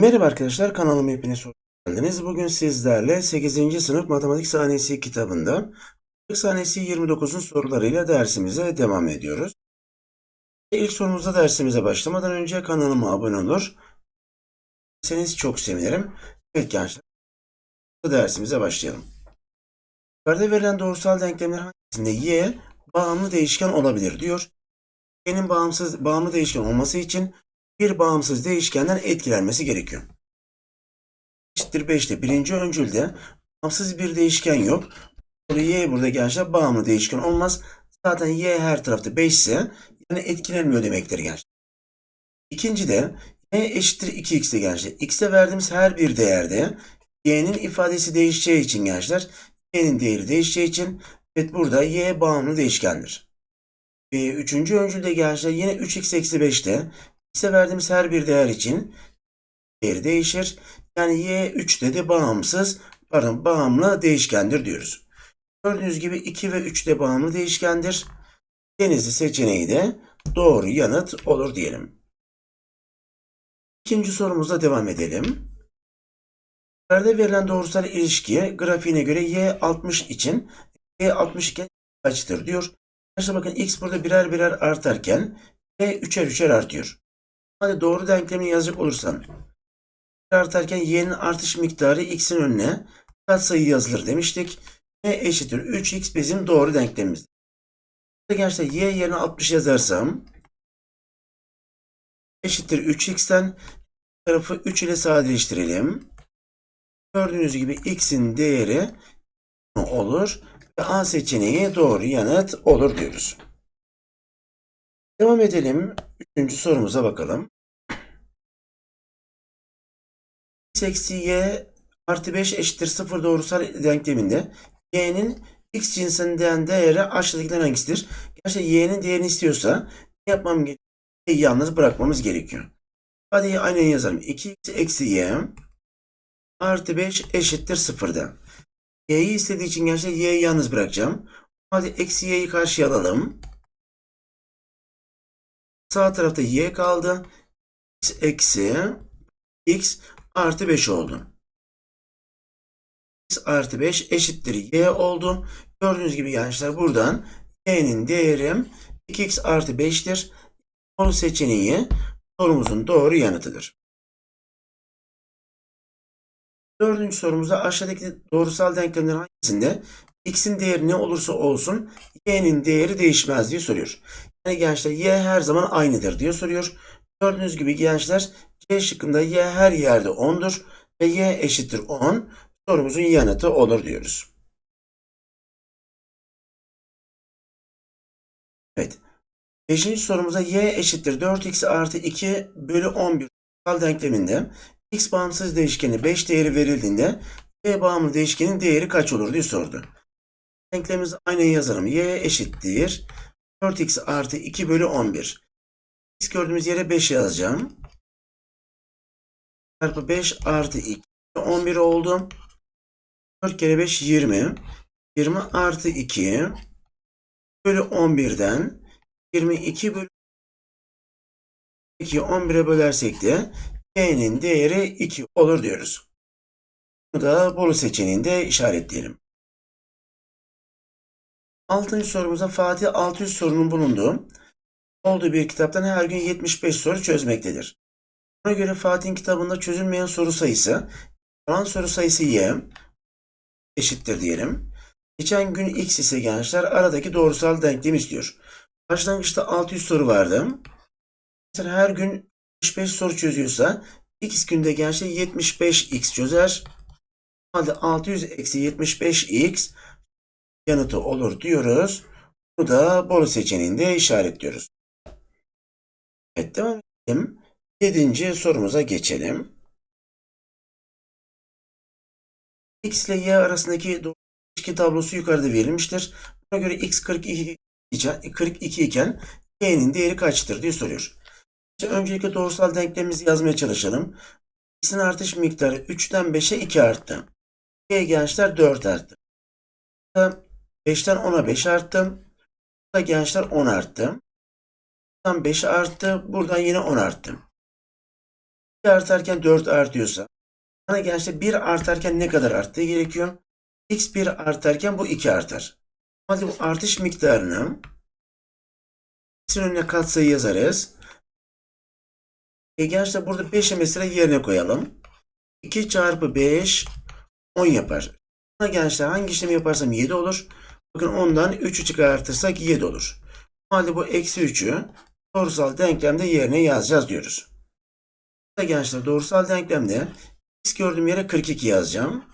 Merhaba arkadaşlar kanalıma hepiniz hoş geldiniz. Bugün sizlerle 8. sınıf matematik sahnesi kitabında matematik sahnesi 29'un sorularıyla dersimize devam ediyoruz. İlk sorumuzda dersimize başlamadan önce kanalıma abone olur. Seniz çok sevinirim. Evet gençler dersimize başlayalım. Yukarıda verilen doğrusal denklemler hangisinde y bağımlı değişken olabilir diyor. Y'nin bağımsız bağımlı değişken olması için bir bağımsız değişkenden etkilenmesi gerekiyor. Eşittir 5'te birinci öncülde bağımsız bir değişken yok. Burada y burada gençler bağımlı değişken olmaz. Zaten y her tarafta 5 ise yani etkilenmiyor demektir gençler. İkinci de y eşittir 2x'te gençler. x'e verdiğimiz her bir değerde y'nin ifadesi değişeceği için gençler y'nin değeri değişeceği için evet burada y bağımlı değişkendir. Ve üçüncü öncülde gençler yine 3x eksi 5'te x'e verdiğimiz her bir değer için değeri değişir. Yani y 3'te de bağımsız, pardon bağımlı değişkendir diyoruz. Gördüğünüz gibi 2 ve 3 de bağımlı değişkendir. Denizli seçeneği de doğru yanıt olur diyelim. İkinci sorumuzla devam edelim. Yukarıda verilen doğrusal ilişkiye grafiğine göre y 60 için y 60 iken kaçtır diyor. Arkadaşlar bakın x burada birer birer artarken y üçer üçer artıyor. Hadi doğru denklemini yazacak olursam artarken y'nin artış miktarı x'in önüne katsayı yazılır demiştik. y eşittir 3x bizim doğru denklemimiz. Gençler y yerine 60 yazarsam eşittir 3x'ten tarafı 3 ile sadeleştirelim. Gördüğünüz gibi x'in değeri olur ve A seçeneği doğru yanıt olur diyoruz. Devam edelim. Üçüncü sorumuza bakalım. x y artı 5 eşittir 0 doğrusal denkleminde y'nin x cinsinden değeri aşağıdakilerden hangisidir? Gerçekten y'nin değerini istiyorsa ne yapmam gerekiyor? Yalnız bırakmamız gerekiyor. Hadi aynen yazalım. 2x eksi y artı 5 eşittir 0'da. y'yi istediği için gerçekten y'yi yalnız bırakacağım. Hadi eksi y'yi karşıya alalım. Sağ tarafta y kaldı. x eksi x artı 5 oldu. x artı 5 eşittir y oldu. Gördüğünüz gibi gençler buradan y'nin değeri 2x artı 5'tir. Doğru seçeneği sorumuzun doğru yanıtıdır. Dördüncü sorumuzda aşağıdaki doğrusal denklemlerin hangisinde x'in değeri ne olursa olsun y'nin değeri değişmez diye soruyor. Gençler y her zaman aynıdır diye soruyor. Gördüğünüz gibi gençler C şıkkında y her yerde 10'dur ve y eşittir 10 sorumuzun yanıtı olur diyoruz. Evet. Beşinci sorumuza y eşittir 4x artı 2 bölü 11 doğrusal denkleminde x bağımsız değişkeni 5 değeri verildiğinde y bağımlı değişkenin değeri kaç olur diye sordu. Denklemimizi aynen yazalım. y eşittir 4x artı 2 bölü 11. x gördüğümüz yere 5 yazacağım. Çarpı 5 artı 2. 11 oldu. 4 kere 5 20. 20 artı 2 bölü 11'den 22 bölü 2 11'e bölersek de y'nin değeri 2 olur diyoruz. Bunu da Bolu seçeneğinde işaretleyelim. Altıncı sorumuza Fatih 600 sorunun bulunduğu olduğu bir kitaptan her gün 75 soru çözmektedir. Buna göre Fatih'in kitabında çözülmeyen soru sayısı kalan soru sayısı y eşittir diyelim. Geçen gün x ise gençler aradaki doğrusal denklemi istiyor. Başlangıçta 600 soru vardı. Mesela her gün 75 soru çözüyorsa x günde gençler 75x çözer. Halde 600 eksi 75x yanıtı olur diyoruz. Bu da Bolu seçeneğinde işaretliyoruz. Evet devam edelim. Yedinci sorumuza geçelim. X ile Y arasındaki ilişki tablosu yukarıda verilmiştir. Buna göre X 42, 42 iken Y'nin değeri kaçtır diye soruyor. İşte öncelikle doğrusal denklemimizi yazmaya çalışalım. X'in artış miktarı 3'ten 5'e 2 arttı. Y gençler 4 arttı. 5'ten 10'a 5 arttı. Burada gençler 10 arttı. Buradan 5 arttı. Buradan yine 10 arttı. 2 artarken 4 artıyorsa bana gençler 1 artarken ne kadar arttığı gerekiyor? x1 artarken bu 2 artar. Hadi bu artış miktarını x'in önüne katsayı yazarız. E gençler burada 5'i mesela yerine koyalım. 2 çarpı 5 10 yapar. Gençler hangi işlemi yaparsam 7 olur. Bakın 10'dan 3'ü çıkartırsak 7 olur. O halde bu eksi 3'ü doğrusal denklemde yerine yazacağız diyoruz. Burada gençler doğrusal denklemde x gördüğüm yere 42 yazacağım.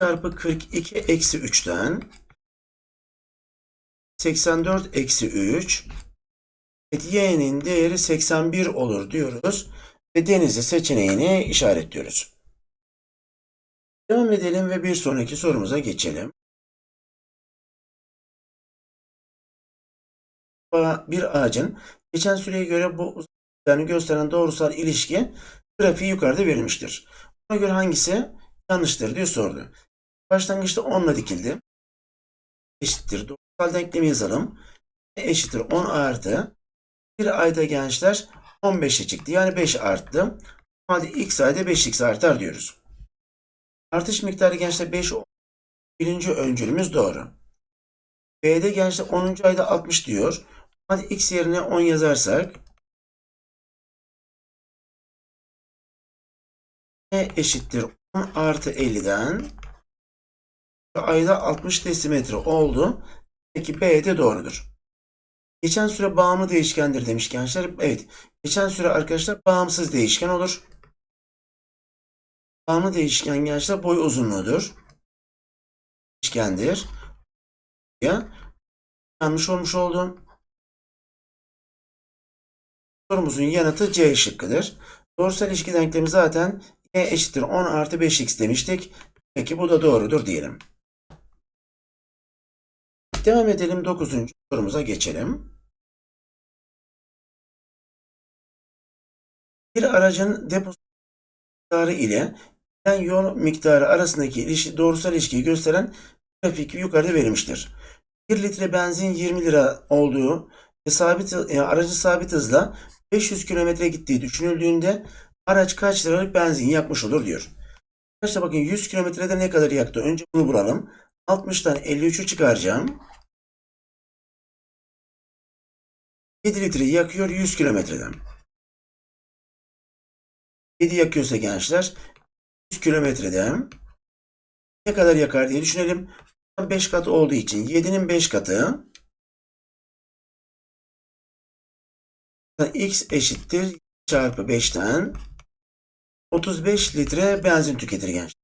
Çarpı 42 eksi 3'ten 84 eksi 3 Evet, y'nin değeri 81 olur diyoruz ve denizli seçeneğini işaretliyoruz. Devam edelim ve bir sonraki sorumuza geçelim. Bir ağacın geçen süreye göre bu uzaklıklarını gösteren doğrusal ilişki grafiği yukarıda verilmiştir. Buna göre hangisi yanlıştır diye sordu. Başlangıçta 10 ile dikildi. Eşittir. Doğrusal denklemi yazalım. Eşittir 10 artı bir ayda gençler 15'e çıktı. Yani 5 arttı. Hadi x ayda 5x artar diyoruz. Artış miktarı gençler 5 birinci öncülümüz doğru. B'de gençler 10. ayda 60 diyor. Hadi x yerine 10 yazarsak e eşittir 10 artı 50'den ayda 60 desimetre oldu. Peki B de doğrudur. Geçen süre bağımlı değişkendir demiş gençler. Evet. Geçen süre arkadaşlar bağımsız değişken olur. Bağımlı değişken gençler boy uzunluğudur. Değişkendir. Ya yanlış olmuş oldu. Sorumuzun yanıtı C şıkkıdır. Doğrusal ilişki denklemi zaten y eşittir 10 artı 5x demiştik. Peki bu da doğrudur diyelim. Devam edelim 9. sorumuza geçelim. Bir aracın depo miktarı ile giden yol miktarı arasındaki ilişki, doğrusal ilişkiyi gösteren grafik yukarıda verilmiştir. 1 litre benzin 20 lira olduğu ve sabit, e, aracın sabit hızla 500 kilometre gittiği düşünüldüğünde araç kaç liralık benzin yakmış olur diyor. Arkadaşlar bakın 100 kilometrede ne kadar yaktı? Önce bunu bulalım. 60'tan 53'ü çıkaracağım. 7 litre yakıyor 100 kilometreden. 7 yakıyorsa gençler 100 kilometrede ne kadar yakar diye düşünelim. 5 kat olduğu için 7'nin 5 katı x eşittir çarpı 5'ten 35 litre benzin tüketir gençler.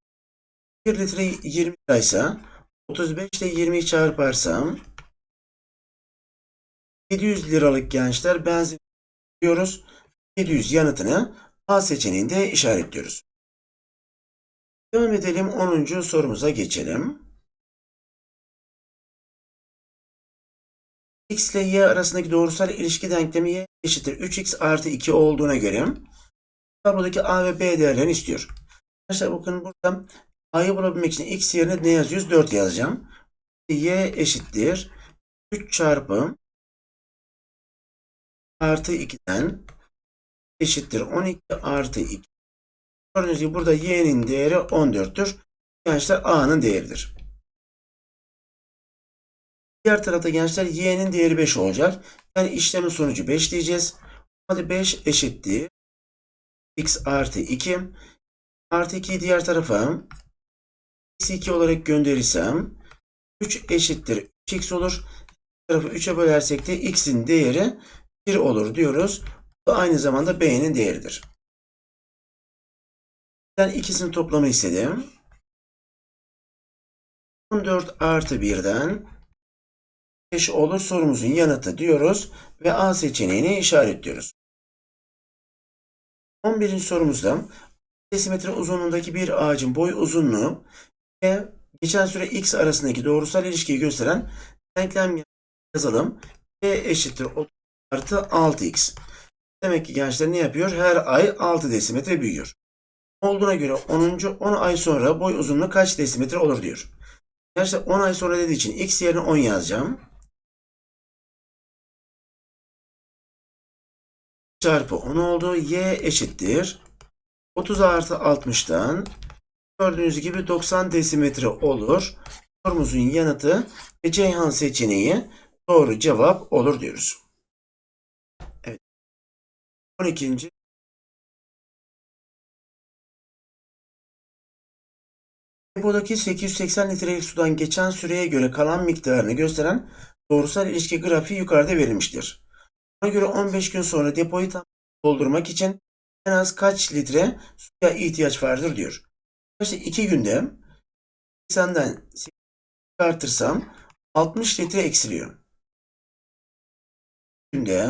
1 litre 20 liraysa 35 ile 20'yi çarparsam 700 liralık gençler benzin diyoruz. 700 yanıtını A seçeneğinde işaretliyoruz. Devam edelim 10. sorumuza geçelim. X ile Y arasındaki doğrusal ilişki denklemi Y eşittir 3X artı 2 olduğuna göre tablodaki A ve B değerlerini istiyor. Arkadaşlar bakın burada A'yı bulabilmek için X yerine ne yazıyoruz? 4 yazacağım. Y eşittir 3 çarpı artı 2'den eşittir 12 artı 2. Gördüğünüz gibi burada y'nin değeri 14'tür. Gençler a'nın değeridir. Diğer tarafta gençler y'nin değeri 5 olacak. Yani işlemin sonucu 5 diyeceğiz. Hadi 5 eşittir. x artı 2. Artı 2'yi diğer tarafa eksi 2 olarak gönderirsem 3 eşittir 3x olur. Tarafı 3'e bölersek de x'in değeri 1 olur diyoruz. Bu aynı zamanda B'nin değeridir. Ben ikisinin toplamı istedim. 14 artı 1'den 5 olur sorumuzun yanıtı diyoruz ve A seçeneğini işaretliyoruz. 11. sorumuzda desimetre uzunluğundaki bir ağacın boy uzunluğu ve geçen süre x arasındaki doğrusal ilişkiyi gösteren denklem yazalım. B eşittir 30 artı 6x. Demek ki gençler ne yapıyor? Her ay 6 desimetre büyüyor. Olduğuna göre 10. 10 ay sonra boy uzunluğu kaç desimetre olur diyor. Gençler 10 ay sonra dediği için x yerine 10 yazacağım. çarpı 10 oldu. Y eşittir. 30 artı 60'tan gördüğünüz gibi 90 desimetre olur. Sorumuzun yanıtı ve Ceyhan seçeneği doğru cevap olur diyoruz. Evet. 12. Depodaki 880 litrelik sudan geçen süreye göre kalan miktarını gösteren doğrusal ilişki grafiği yukarıda verilmiştir. Buna göre 15 gün sonra depoyu tam doldurmak için en az kaç litre suya ihtiyaç vardır diyor. İşte 2 günde 80'den çıkartırsam 60 litre eksiliyor. Günde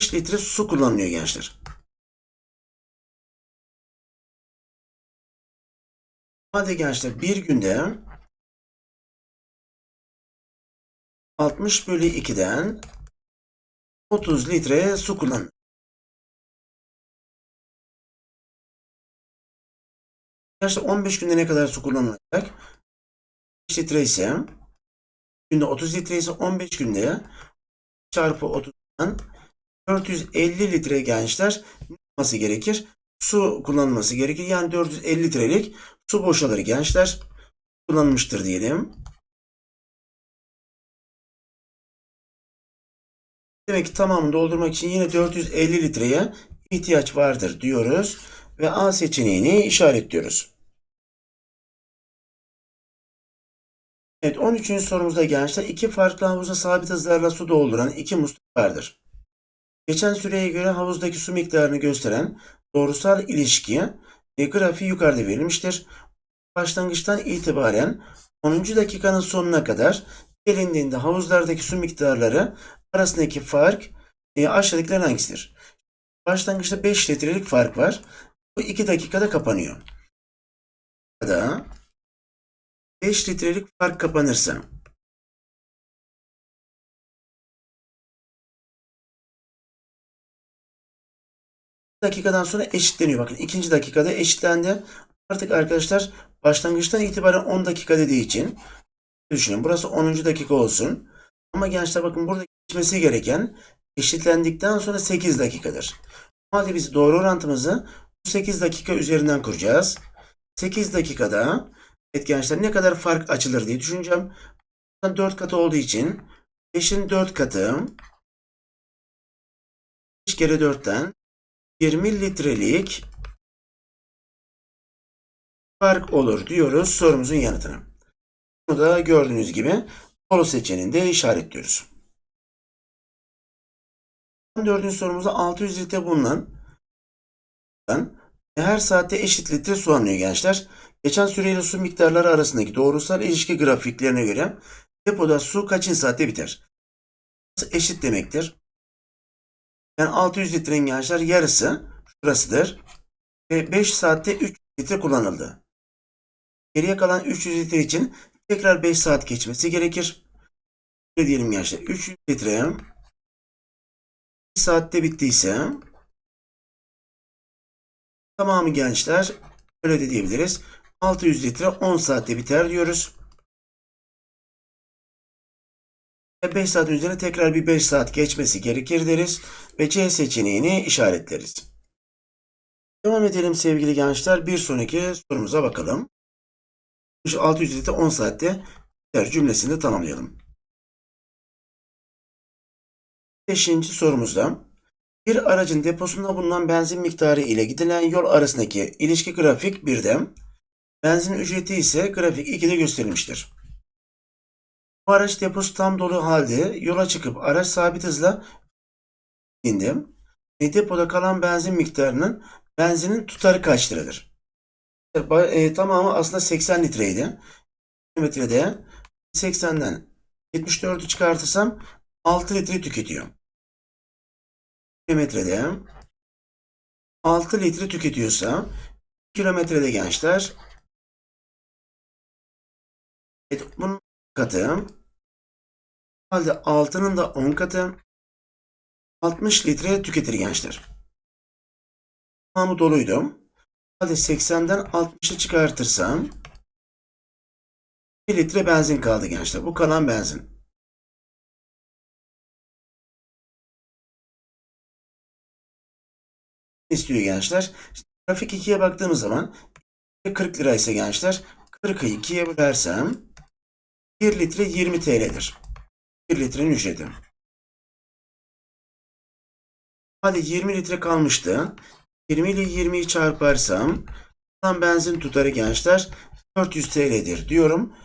60 litre su kullanılıyor gençler. Hadi gençler bir günde 60 bölü 2'den 30 litre su kullan. Gençler 15 günde ne kadar su kullanılacak? 5 litre ise günde 30 litre ise 15 günde çarpı 30'dan 450 litre gençler olması gerekir? Su kullanılması gerekir. Yani 450 litrelik su boşalır gençler. Kullanılmıştır diyelim. Demek ki tamamını doldurmak için yine 450 litreye ihtiyaç vardır diyoruz. Ve A seçeneğini işaretliyoruz. Evet 13. sorumuzda gençler iki farklı havuza sabit hızlarla su dolduran iki musluk vardır. Geçen süreye göre havuzdaki su miktarını gösteren doğrusal ilişki ve grafiği yukarıda verilmiştir. Başlangıçtan itibaren 10. dakikanın sonuna kadar gelindiğinde havuzlardaki su miktarları arasındaki fark e, aşağıdakilerin hangisidir? Başlangıçta 5 litrelik fark var. Bu 2 dakikada kapanıyor. Da 5 litrelik fark kapanırsa dakikadan sonra eşitleniyor. Bakın ikinci dakikada eşitlendi. Artık arkadaşlar başlangıçtan itibaren 10 dakika dediği için düşünün. Burası 10. dakika olsun. Ama gençler bakın burada geçmesi gereken eşitlendikten sonra 8 dakikadır. Hadi biz doğru orantımızı 8 dakika üzerinden kuracağız. 8 dakikada evet ne kadar fark açılır diye düşüneceğim. 4 katı olduğu için 5'in 4 katı 5 kere 4'ten 20 litrelik fark olur diyoruz sorumuzun yanıtına. Bunu da gördüğünüz gibi Solo seçeneğinde işaretliyoruz. 14. sorumuzda 600 litre bulunan her saatte eşit litre su alınıyor gençler. Geçen süreyle su miktarları arasındaki doğrusal ilişki grafiklerine göre depoda su kaçın saatte biter? Eşit demektir. Yani 600 litrenin gençler yarısı şurasıdır. Ve 5 saatte 3 litre kullanıldı. Geriye kalan 300 litre için tekrar 5 saat geçmesi gerekir. Ne diyelim gençler? 300 litre 1 saatte bittiyse tamamı gençler öyle de diyebiliriz. 600 litre 10 saatte biter diyoruz. Ve 5 saatin üzerine tekrar bir 5 saat geçmesi gerekir deriz. Ve C seçeneğini işaretleriz. Devam edelim sevgili gençler. Bir sonraki sorumuza bakalım. 600 litre 10 saatte biter cümlesini tamamlayalım. Beşinci sorumuzda bir aracın deposunda bulunan benzin miktarı ile gidilen yol arasındaki ilişki grafik 1'de, benzin ücreti ise grafik 2'de gösterilmiştir. Bu araç deposu tam dolu halde yola çıkıp araç sabit hızla indi ve depoda kalan benzin miktarının benzinin tutarı kaç liradır? E, tamamı aslında 80 litreydi. Kilometrede 80'den 74'ü çıkartırsam 6 litre tüketiyor. Kilometrede 6 litre tüketiyorsa kilometrede gençler evet, bunun katı halde 6'nın da 10 katı 60 litre tüketir gençler. Tamamı doluydu. Halde 80'den 60'ı çıkartırsam 1 litre benzin kaldı gençler. Bu kalan benzin. İstiyor gençler. Şimdi grafik 2'ye baktığımız zaman 40 lira ise gençler 40'ı 2'ye bölersem 1 litre 20 TL'dir. 1 litrenin ücreti. Hadi 20 litre kalmıştı. 20 ile 20'yi çarparsam buradan benzin tutarı gençler 400 TL'dir diyorum.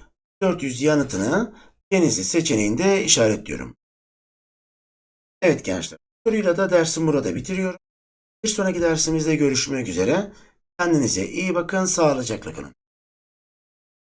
400 yanıtını Denizli seçeneğinde işaretliyorum. Evet gençler. Soruyla da dersim burada bitiriyorum. Bir sonraki dersimizde görüşmek üzere. Kendinize iyi bakın, sağlıcakla kalın.